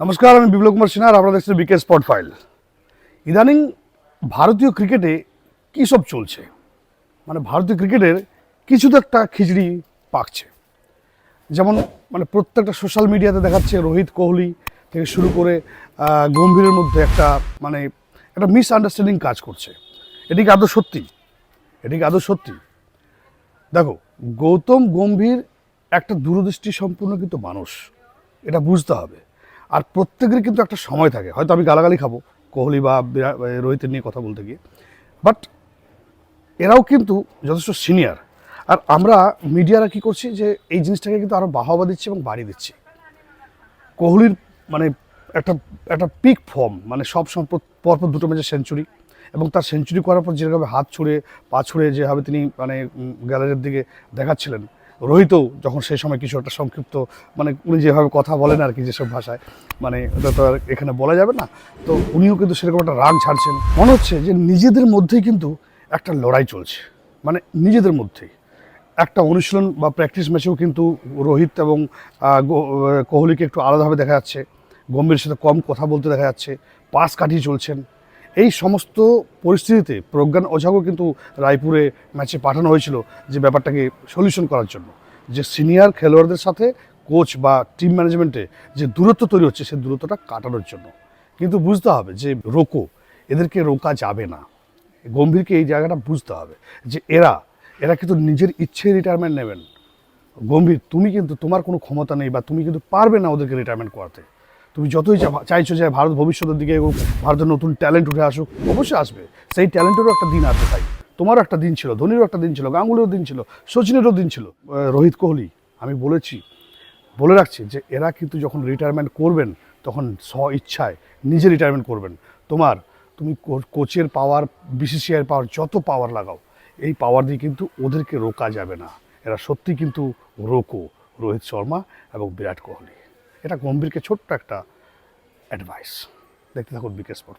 নমস্কার, আমি বিপ্লব কুমার সিনহা আর আপনারা দেখছেন বিকে স্পট ফাইল। ইদানিং ভারতীয় ক্রিকেটে কী সব চলছে? মানে ভারতীয় ক্রিকেটের কিছু তো একটা খিচড়ি পাকছে। যেমন মানে প্রত্যেকটা সোশ্যাল মিডিয়াতে দেখাচ্ছে রোহিত কোহলি থেকে শুরু করে গম্ভীরের মধ্যে একটা মানে একটা মিস আন্ডারস্ট্যান্ডিং কাজ করছে। এটি কি আদৌ সত্যি? এটি কি আদৌ সত্যি? দেখো, গৌতম গম্ভীর একটা দূরদৃষ্টি সম্পূর্ণ কিন্তু মানুষ, এটা বুঝতে হবে। আর প্রত্যেকের কিন্তু একটা সময় থাকে। হয়তো আমি গালাগালি খাব, কোহলি বা রোহিতের নিয়ে কথা বলতে গিয়ে। বাট এরাও কিন্তু যথেষ্ট সিনিয়র। আর আমরা মিডিয়ারা কি করছি যে, এই জিনিসটাকে কিন্তু আরও বাহবা দিচ্ছি এবং বাড়িয়ে দিচ্ছি। কোহলির মানে একটা একটা পিক ফর্ম মানে সব সময় প্র- পরপর দুটো ম্যাচে সেঞ্চুরি এবং তার সেঞ্চুরি করার পর যেভাবে হাত ছুঁড়ে, পা ছুঁড়ে যেভাবে তিনি মানে গ্যালারির দিকে দেখাচ্ছিলেন রোহিতও যখন সেই সময় কিছু একটা সংক্ষিপ্ত মানে উনি যেভাবে কথা বলেন আর কি যেসব ভাষায় মানে ওটা তো আর এখানে বলা যাবে না, তো উনিও কিন্তু সেরকম একটা রাগ ছাড়ছেন। মনে হচ্ছে যে নিজেদের মধ্যেই কিন্তু একটা লড়াই চলছে মানে নিজেদের মধ্যেই। একটা অনুশীলন বা প্র্যাকটিস ম্যাচেও কিন্তু রোহিত এবং কোহলিকে একটু আলাদাভাবে দেখা যাচ্ছে, গম্ভীরের সাথে কম কথা বলতে দেখা যাচ্ছে পাস কাটিয়ে চলছেন। এই সমস্ত পরিস্থিতিতে প্রজ্ঞান ওঝাকেও কিন্তু রায়পুরে ম্যাচে পাঠানো হয়েছিল যে ব্যাপারটাকে সলিউশন করার জন্য। যে সিনিয়র খেলোয়াড়দের সাথে কোচ বা টিম ম্যানেজমেন্টে যে দূরত্ব তৈরি হচ্ছে সেই দূরত্বটা কাটানোর জন্য। কিন্তু বুঝতে হবে যে রোকো, এদেরকে রোকা যাবে না। গম্ভীরকে এই জায়গাটা বুঝতে হবে যে এরা এরা কিন্তু নিজের ইচ্ছে রিটায়ারমেন্ট নেবেন। গম্ভীর, তুমি কিন্তু তোমার কোনো ক্ষমতা নেই বা তুমি কিন্তু পারবে না ওদেরকে রিটায়ারমেন্ট করাতে। তুমি যতই চাইছো যে ভারত ভবিষ্যতের দিকে এগোক, ভারতের নতুন ট্যালেন্ট উঠে আসুক, অবশ্যই আসবে। সেই ট্যালেন্টেরও একটা দিন আসবে তাই। তোমারও একটা দিন ছিল, ধোনিরও একটা দিন ছিল, গাঙ্গুলিরও দিন ছিল, সচিনেরও দিন ছিল। রোহিত কোহলি, আমি বলেছি, বলে রাখছি যে এরা কিন্তু যখন রিটায়ারমেন্ট করবেন, তখন স্ব ইচ্ছায় নিজে রিটায়ারমেন্ট করবেন। তোমার, তুমি কোচের পাওয়ার বিসিসিআই পাওয়ার যত পাওয়ার লাগাও, এই পাওয়ার দিয়ে কিন্তু ওদেরকে রোকা যাবে না। এরা সত্যি কিন্তু রোকো, রোহিত শর্মা এবং বিরাট কোহলি। এটা গম্ভীরকে ছোট্ট একটা অ্যাডভাইস দেখতে থাকুন বিকেশ স্পট